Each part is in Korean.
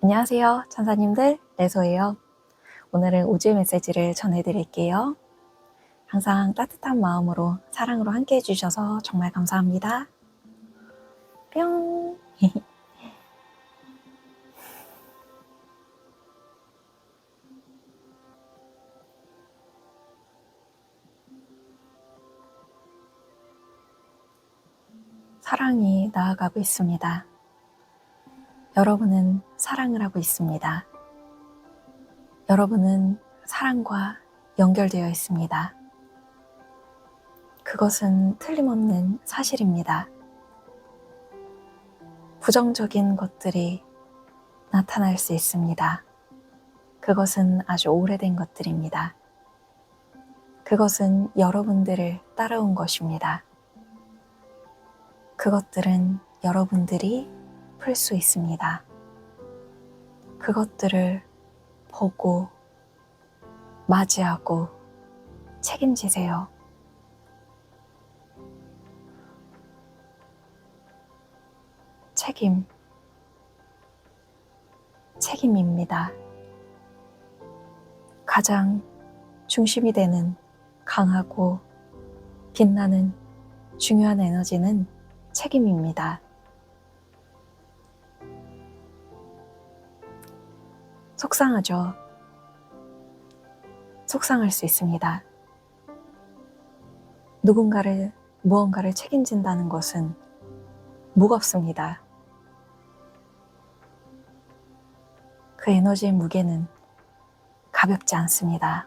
안녕하세요, 천사님들. 레소예요. 오늘은 우주의 메시지를 전해드릴게요. 항상 따뜻한 마음으로 사랑으로 함께 해주셔서 정말 감사합니다. 뿅! 사랑이 나아가고 있습니다. 여러분은 사랑을 하고 있습니다. 여러분은 사랑과 연결되어 있습니다. 그것은 틀림없는 사실입니다. 부정적인 것들이 나타날 수 있습니다. 그것은 아주 오래된 것들입니다. 그것은 여러분들을 따라온 것입니다. 그것들은 여러분들이 풀 수 있습니다. 그것들을 보고 맞이하고 책임지세요. 책임. 책임입니다. 가장 중심이 되는 강하고 빛나는 중요한 에너지는 책임입니다. 속상하죠. 속상할 수 있습니다. 누군가를, 무언가를 책임진다는 것은 무겁습니다. 그 에너지의 무게는 가볍지 않습니다.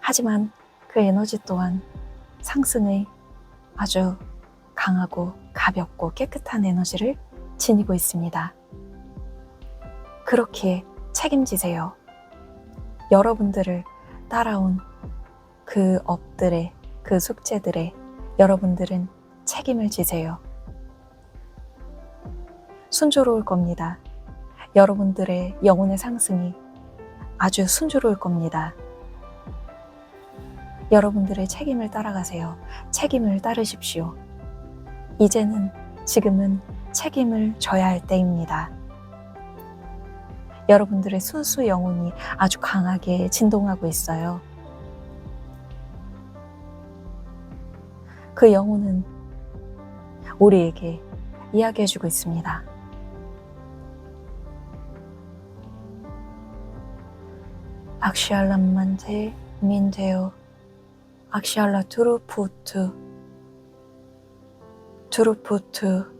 하지만 그 에너지 또한 상승의 아주 강하고 가볍고 깨끗한 에너지를 지니고 있습니다. 그렇게 책임지세요. 여러분들을 따라온 그 업들의 그 숙제들에 여러분들은 책임을 지세요. 순조로울 겁니다. 여러분들의 영혼의 상승이 아주 순조로울 겁니다. 여러분들의 책임을 따라가세요. 책임을 따르십시오. 이제는 지금은 책임을 져야 할 때입니다. 여러분들의 순수 영혼이 아주 강하게 진동하고 있어요. 그 영혼은 우리에게 이야기해주고 있습니다. 악시알람만테 민테오 악시알라 투루푸트 투루푸트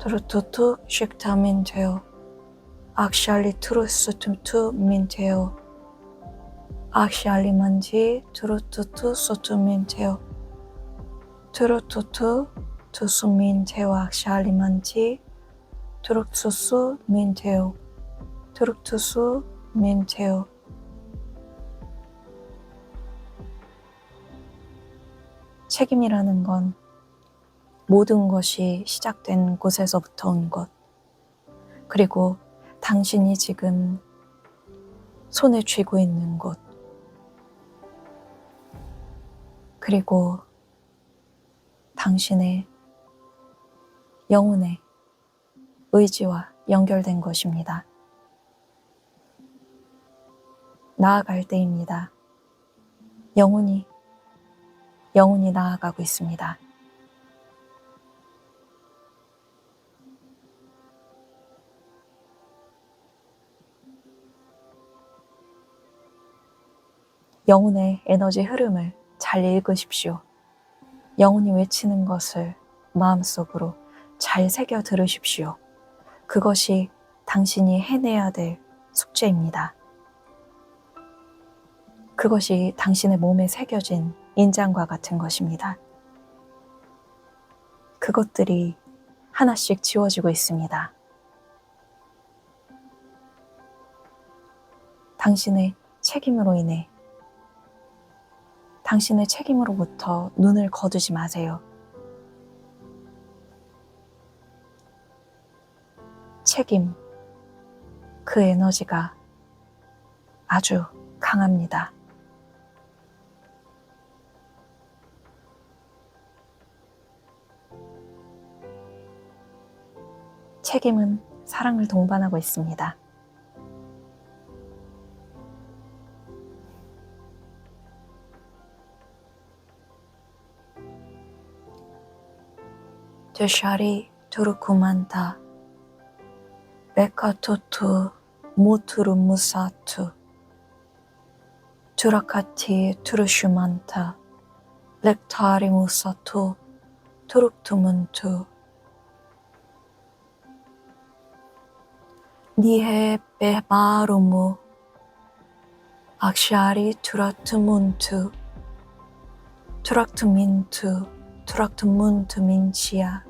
트루투투 식타민테오 악샬리 트루스투투 민테오 악샬리 만지 트루투투 소투민테오 트루투투 투수민테오 악샬리 만지 트룩투수 민테오 트룩투수 민테오 책임이라는 건 모든 것이 시작된 곳에서부터 온 것. 그리고 당신이 지금 손에 쥐고 있는 곳. 그리고 당신의 영혼의 의지와 연결된 것입니다. 나아갈 때입니다. 영혼이, 영혼이 나아가고 있습니다. 영혼의 에너지 흐름을 잘 읽으십시오. 영혼이 외치는 것을 마음속으로 잘 새겨 들으십시오. 그것이 당신이 해내야 될 숙제입니다. 그것이 당신의 몸에 새겨진 인장과 같은 것입니다. 그것들이 하나씩 지워지고 있습니다. 당신의 책임으로 인해 당신의 책임으로부터 눈을 거두지 마세요. 책임, 그 에너지가 아주 강합니다. 책임은 사랑을 동반하고 있습니다. 되샤리 투르쿠만타 베카토투 모투르 무사투. 투라카티 투르슈만타. 렉타리 무사투 투룩투문투. 니헤 베바로무. 악샤리 투라투문투. 투락투민투 투락투문투 민치야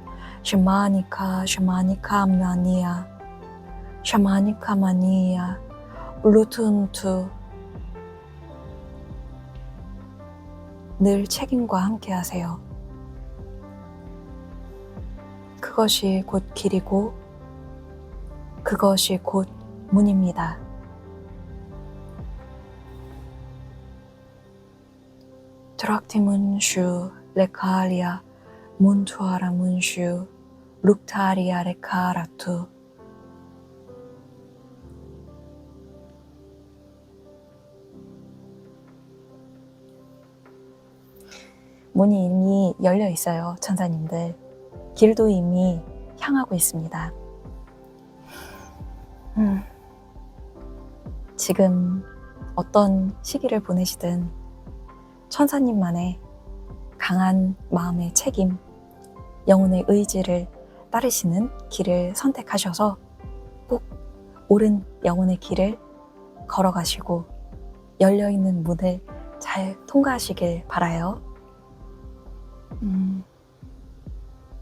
샤마니카 샤마니카 마니아 샤마니카 마니아 루툰투 늘 책임과 함께 하세요. 그것이 곧 길이고 그것이 곧 문입니다. 트락티문슈 레카리아 문투아라 문슈 룩타리아 레 카라투 문이 이미 열려 있어요, 천사님들. 길도 이미 향하고 있습니다. 음, 지금 어떤 시기를 보내시든 천사님만의 강한 마음의 책임, 영혼의 의지를 따르시는 길을 선택하셔서 꼭 옳은 영혼의 길을 걸어가시고 열려있는 문을 잘 통과하시길 바라요. 음,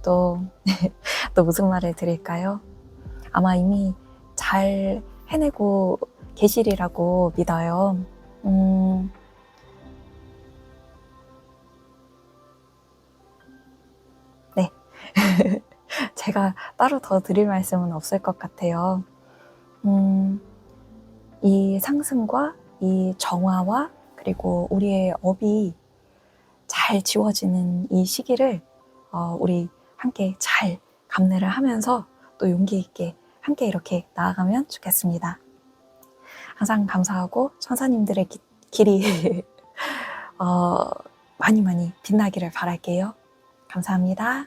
또, 또 무슨 말을 드릴까요? 아마 이미 잘 해내고 계시리라고 믿어요. 음, 제가 따로 더 드릴 말씀은 없을 것 같아요. 음, 이 상승과 이 정화와 그리고 우리의 업이 잘 지워지는 이 시기를 어, 우리 함께 잘 감내를 하면서 또 용기 있게 함께 이렇게 나아가면 좋겠습니다. 항상 감사하고 천사님들의 기- 길이 어, 많이 많이 빛나기를 바랄게요. 감사합니다.